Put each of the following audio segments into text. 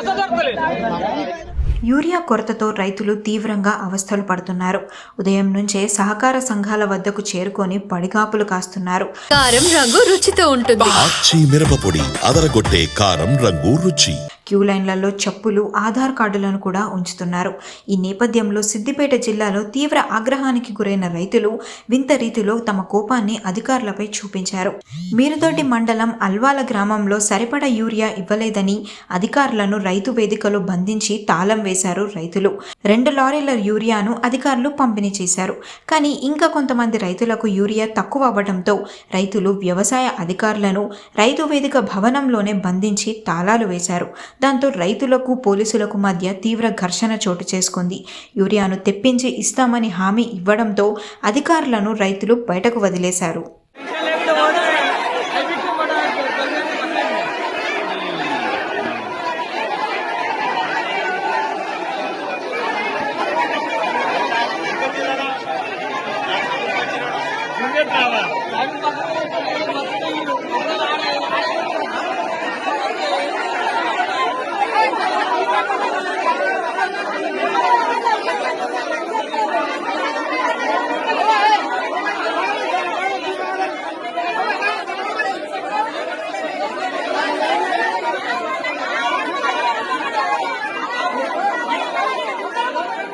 Bus దొరకలేదు urea కొరతతో రైతులు తీవ్రంగా అవస్థలు పడుతున్నారు. ఉదయం నుంచే సహకార సంఘాల వద్దకు చేరుకొని పడిగాపులు కాస్తున్నారు. కారం రంగు రుచితో ఉంటుంది. మిరపపొడి అదరగొట్టే కారం రంగు రుచి. క్యూ లైన్లలో చెప్పులు ఆధార్ కార్డులను కూడా ఉంచుతున్నారు. ఈ నేపథ్యంలో సిద్దిపేట జిల్లాలో తీవ్ర ఆగ్రహానికి గురైన రైతులు వింత రీతిలో తమ కోపాన్ని అధికారులపై చూపించారు. మీరుతోటి మండలం అల్వాల గ్రామంలో సరిపడ యూరియా ఇవ్వలేదని అధికారులను రైతు వేదికలో బంధించి తాళం వేశారు రైతులు. రెండు లారీల యూరియాను అధికారులు పంపిణీ చేశారు. కానీ ఇంకా కొంతమంది రైతులకు యూరియా తక్కువ అవ్వడంతో రైతులు వ్యవసాయ అధికారులను రైతు వేదిక భవనంలోనే బంధించి తాళాలు వేశారు. దాంతో రైతులకు పోలీసులకు మధ్య తీవ్ర ఘర్షణ చోటు చేసుకుంది. యూరియాను తెప్పించి ఇస్తామని హామీ ఇవ్వడంతో అధికారులను రైతులు బయటకు వదిలేశారు.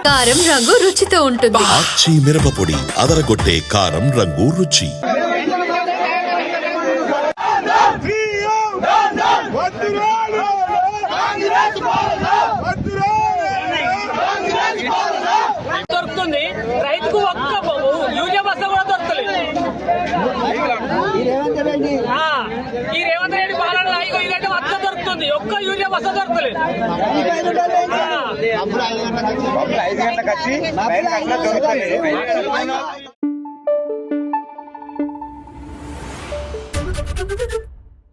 కారం రంగు రుచితో ఉంటుంది. ఆచి మిరపపొడి అదరగొట్టే కారం రంగు రుచి. దొరుకుతుంది. రైతుకు ఒక్క యూరియా బస్సు కూడా దొరకలేదు ఆ, ఈ రేవంత్ ఒక్క యూరియా బస్సు దొరకలేదు ఐదు గంటలకు వచ్చి దొరకలేదు